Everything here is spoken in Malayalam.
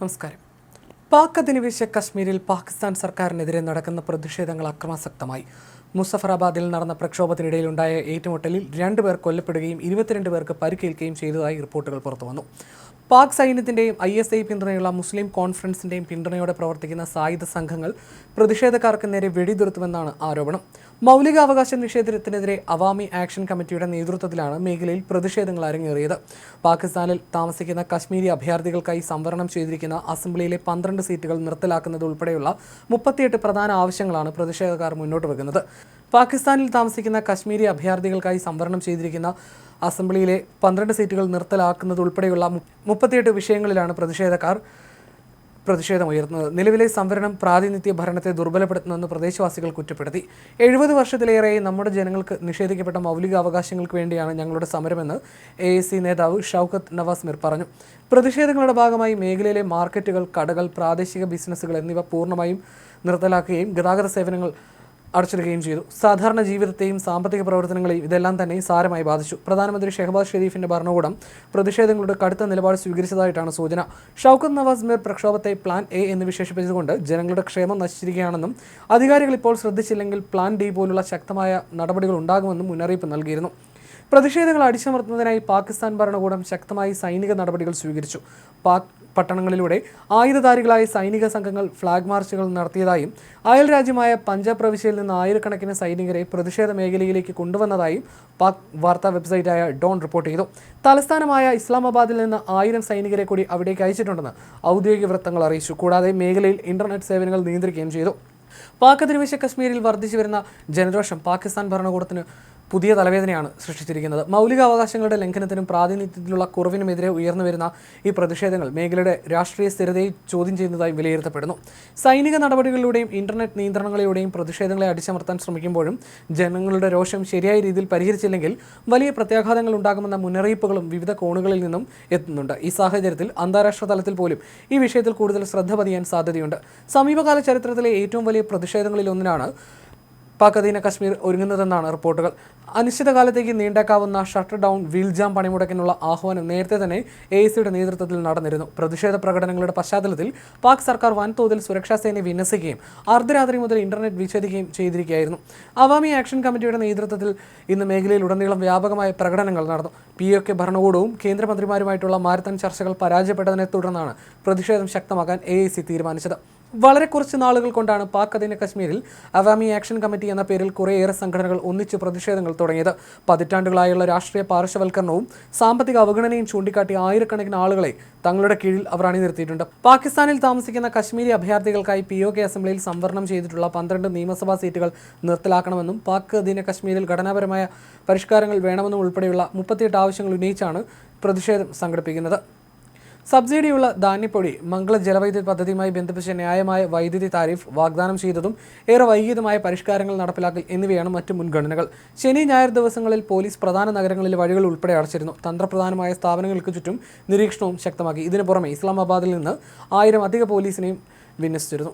നമസ്കാരം. പാക് അധിനിവേശ കശ്മീരിൽ പാകിസ്ഥാൻ സർക്കാരിനെതിരെ നടക്കുന്ന പ്രതിഷേധങ്ങൾ അക്രമാസക്തമായി. മുസഫറാബാദിൽ നടന്ന പ്രക്ഷോഭത്തിനിടയിലുണ്ടായ ഏറ്റുമുട്ടലിൽ രണ്ടുപേർ കൊല്ലപ്പെടുകയും ഇരുപത്തിരണ്ട് പേർക്ക് പരിക്കേൽക്കുകയും ചെയ്തതായി റിപ്പോർട്ടുകൾ പുറത്തുവന്നു. പാക് സൈന്യത്തിന്റെയും ഐ എസ് ഐ പിന്തുണയുള്ള മുസ്ലിം കോൺഫറൻസിന്റെയും പിന്തുണയോടെ പ്രവർത്തിക്കുന്ന സായുധ സംഘങ്ങൾ പ്രതിഷേധക്കാർക്ക് നേരെ വെടിതുരുത്തുമെന്നാണ് ആരോപണം. മൗലികാവകാശ നിഷേധത്തിനെതിരെ അവാമി ആക്ഷൻ കമ്മിറ്റിയുടെ നേതൃത്വത്തിലാണ് മേഖലയിൽ പ്രതിഷേധങ്ങൾ അരങ്ങേറിയത്. പാകിസ്ഥാനിൽ താമസിക്കുന്ന കശ്മീരി അഭയാർത്ഥികൾക്കായി സംവരണം ചെയ്തിരിക്കുന്ന അസംബ്ലിയിലെ പന്ത്രണ്ട് സീറ്റുകൾ നിർത്തലാക്കുന്നത് ഉൾപ്പെടെയുള്ള മുപ്പത്തിയെട്ട് പ്രധാന ആവശ്യങ്ങളാണ് പ്രതിഷേധക്കാർ മുന്നോട്ട് വെക്കുന്നത്. പാകിസ്ഥാനിൽ താമസിക്കുന്ന കശ്മീരി അഭയാർത്ഥികൾക്കായി സംവരണം ചെയ്തിരിക്കുന്ന അസംബ്ലിയിലെ പന്ത്രണ്ട് സീറ്റുകൾ നിർത്തലാക്കുന്നത് ഉൾപ്പെടെയുള്ള മുപ്പത്തിയെട്ട് വിഷയങ്ങളിലാണ് പ്രതിഷേധക്കാർ പ്രതിഷേധമുയർന്നത്. നിലവിലെ സംവരണം പ്രാതിനിധ്യ ഭരണത്തെ ദുർബലപ്പെടുത്തുന്നുവെന്ന് പ്രദേശവാസികൾ കുറ്റപ്പെടുത്തി. എഴുപത് വർഷത്തിലേറെയായി നമ്മുടെ ജനങ്ങൾക്ക് നിഷേധിക്കപ്പെട്ട മൗലിക അവകാശങ്ങൾക്ക് വേണ്ടിയാണ് ഞങ്ങളുടെ സമരമെന്ന് എ എ സി നേതാവ് ഷൗക്കത്ത് നവാസ് മിർ പറഞ്ഞു. പ്രതിഷേധങ്ങളുടെ ഭാഗമായി മേഖലയിലെ മാർക്കറ്റുകൾ കടകൾ പ്രാദേശിക ബിസിനസ്സുകൾ എന്നിവ പൂർണമായും നിർത്തലാക്കുകയും ഗതാഗത സേവനങ്ങൾ അടച്ചിടുകയും ചെയ്തു. സാധാരണ ജീവിതത്തെയും സാമ്പത്തിക പ്രവർത്തനങ്ങളെയും ഇതെല്ലാം തന്നെ സാരമായി ബാധിച്ചു. പ്രധാനമന്ത്രി ഷെഹബാസ് ഷെരീഫിന്റെ ഭരണകൂടം പ്രതിഷേധങ്ങളുടെ കടുത്ത നിലപാട് സ്വീകരിച്ചതായിട്ടാണ് സൂചന. ഷൗക്കത്ത് നവാസ് മീർ പ്രക്ഷോഭത്തെ പ്ലാൻ എ എന്ന് വിശേഷിപ്പിച്ചുകൊണ്ട് ജനങ്ങളുടെ ക്ഷേമം നശിച്ചിരിക്കുകയാണെന്നും അധികാരികൾ ഇപ്പോൾ ശ്രദ്ധിച്ചില്ലെങ്കിൽ പ്ലാൻ ഡി പോലുള്ള ശക്തമായ നടപടികൾ ഉണ്ടാകുമെന്നും മുന്നറിയിപ്പ് നൽകിയിരുന്നു. പ്രതിഷേധങ്ങൾ അടിച്ചമർത്തുന്നതിനായി പാകിസ്ഥാൻ ഭരണകൂടം ശക്തമായി സൈനിക നടപടികൾ സ്വീകരിച്ചു. പാക് പട്ടണങ്ങളിലൂടെ ആയുധധാരികളായ സൈനിക സംഘങ്ങൾ ഫ്ളാഗ് മാർച്ചുകൾ നടത്തിയതായും അയൽ രാജ്യമായ പഞ്ചാബ് പ്രവിശ്യയിൽ നിന്ന് ആയിരക്കണക്കിന് സൈനികരെ പ്രതിഷേധ മേഖലയിലേക്ക് കൊണ്ടുവന്നതായും പാക് വാർത്താ വെബ്സൈറ്റായ ഡോൺ റിപ്പോർട്ട് ചെയ്തു. തലസ്ഥാനമായ ഇസ്ലാമാബാദിൽ നിന്ന് ആയിരം സൈനികരെ കൂടി അവിടേക്ക് അയച്ചിട്ടുണ്ടെന്ന് ഔദ്യോഗിക വൃത്തങ്ങൾ അറിയിച്ചു. കൂടാതെ മേഖലയിൽ ഇന്റർനെറ്റ് സേവനങ്ങൾ നിയന്ത്രിക്കുകയും ചെയ്തു. പാക് അധിനിവേശ കശ്മീരിൽ വർദ്ധിച്ചു വരുന്ന ജനരോഷം പാകിസ്ഥാൻ ഭരണകൂടത്തിന് പുതിയ തലവേദനയാണ് സൃഷ്ടിച്ചിരിക്കുന്നത്. മൗലികാവകാശങ്ങളുടെ ലംഘനത്തിനും പ്രാതിനിധ്യത്തിലുള്ള കുറവിനുമെതിരെ ഉയർന്നു വരുന്ന ഈ പ്രതിഷേധങ്ങൾ മേഖലയുടെ രാഷ്ട്രീയ സ്ഥിരതയെ ചോദ്യം ചെയ്യുന്നതായി വിലയിരുത്തപ്പെടുന്നു. സൈനിക നടപടികളിലൂടെയും ഇന്റർനെറ്റ് നിയന്ത്രണങ്ങളിലൂടെയും പ്രതിഷേധങ്ങളെ അടിച്ചമർത്താൻ ശ്രമിക്കുമ്പോഴും ജനങ്ങളുടെ രോഷം ശരിയായ രീതിയിൽ പരിഹരിച്ചില്ലെങ്കിൽ വലിയ പ്രത്യാഘാതങ്ങൾ ഉണ്ടാകുമെന്ന മുന്നറിയിപ്പുകളും വിവിധ കോണുകളിൽ നിന്നും എത്തുന്നുണ്ട്. ഈ സാഹചര്യത്തിൽ അന്താരാഷ്ട്ര തലത്തിൽ പോലും ഈ വിഷയത്തിൽ കൂടുതൽ ശ്രദ്ധ പതിയാൻ സാധ്യതയുണ്ട്. സമീപകാല ചരിത്രത്തിലെ ഏറ്റവും വലിയ പ്രതിഷേധങ്ങളിൽ ഒന്നിനാണ് പാക് അധീന കശ്മീർ ഒരുങ്ങുന്നതെന്നാണ് റിപ്പോർട്ടുകൾ. അനിശ്ചിതകാലത്തേക്ക് നീണ്ടേക്കാവുന്ന ഷട്ടർ ഡൗൺ വീൽ ജാം പണിമുടക്കിനുള്ള ആഹ്വാനം നേരത്തെ തന്നെ എ സിയുടെ നേതൃത്വത്തിൽ നടന്നിരുന്നു. പ്രതിഷേധ പ്രകടനങ്ങളുടെ പശ്ചാത്തലത്തിൽ പാക് സർക്കാർ വൻതോതിൽ സുരക്ഷാ സേനയെ വിന്യസിക്കുകയും അർദ്ധരാത്രി മുതൽ ഇന്റർനെറ്റ് വിച്ഛേദിക്കുകയും ചെയ്തിരിക്കുകയായിരുന്നു. അവാമി ആക്ഷൻ കമ്മിറ്റിയുടെ നേതൃത്വത്തിൽ ഇന്ന് മേഖലയിൽ ഉടനീളം വ്യാപകമായ പ്രകടനങ്ങൾ നടന്നു. പി ഒ കെ ഭരണകൂടവും കേന്ദ്രമന്ത്രിമാരുമായിട്ടുള്ള മാരത്തൺ ചർച്ചകൾ പരാജയപ്പെട്ടതിനെ തുടർന്നാണ് പ്രതിഷേധം ശക്തമാക്കാൻ എ തീരുമാനിച്ചത്. വളരെ കുറച്ച് നാളുകൾ കൊണ്ടാണ് പാക് അധീന കശ്മീരിൽ അവാമി ആക്ഷൻ കമ്മിറ്റി എന്ന പേരിൽ കുറേയേറെ സംഘടനകൾ ഒന്നിച്ച് പ്രതിഷേധങ്ങൾ തുടങ്ങിയത്. പതിറ്റാണ്ടുകളായുള്ള രാഷ്ട്രീയ പാർശ്വവൽക്കരണവും സാമ്പത്തിക അവഗണനയും ചൂണ്ടിക്കാട്ടി ആയിരക്കണക്കിന് ആളുകളെ തങ്ങളുടെ കീഴിൽ അവർ അണിനിർത്തിയിട്ടുണ്ട് പാകിസ്ഥാനിൽ താമസിക്കുന്ന കശ്മീരി അഭയാർത്ഥികൾക്കായി പി ഒ കെ അസംബ്ലിയിൽ സംവരണം ചെയ്തിട്ടുള്ള പന്ത്രണ്ട് നിയമസഭാ സീറ്റുകൾ നിർത്തലാക്കണമെന്നും പാക് അധീന കശ്മീരിൽ ഘടനാപരമായ പരിഷ്കാരങ്ങൾ വേണമെന്നും ഉൾപ്പെടെയുള്ള മുപ്പത്തിയെട്ട് ആവശ്യങ്ങൾ ഉന്നയിച്ചാണ് പ്രതിഷേധം സംഘടിപ്പിക്കുന്നത്. സബ്സിഡിയുള്ള ധാന്യപ്പൊടി മംഗള ജലവൈദ്യുതി പദ്ധതിയുമായി ബന്ധിപ്പിച്ച ന്യായമായ വൈദ്യുതി താരിഫ് വാഗ്ദാനം ചെയ്തതും ഏറെ വൈകിയതുമായ പരിഷ്കാരങ്ങൾ നടപ്പിലാക്കൽ എന്നിവയാണ് മറ്റ് മുൻഗണനകൾ. ശനി ഞായർ ദിവസങ്ങളിൽ പോലീസ് പ്രധാന നഗരങ്ങളിൽ വഴികൾ ഉൾപ്പെടെ അടച്ചിരുന്നു. തന്ത്രപ്രധാനമായ സ്ഥാപനങ്ങൾക്ക് ചുറ്റും നിരീക്ഷണവും ശക്തമാക്കി. ഇതിനു പുറമെ ഇസ്ലാമാബാദിൽ നിന്ന് ആയിരം അധിക പോലീസിനെയും വിന്യസിച്ചിരുന്നു.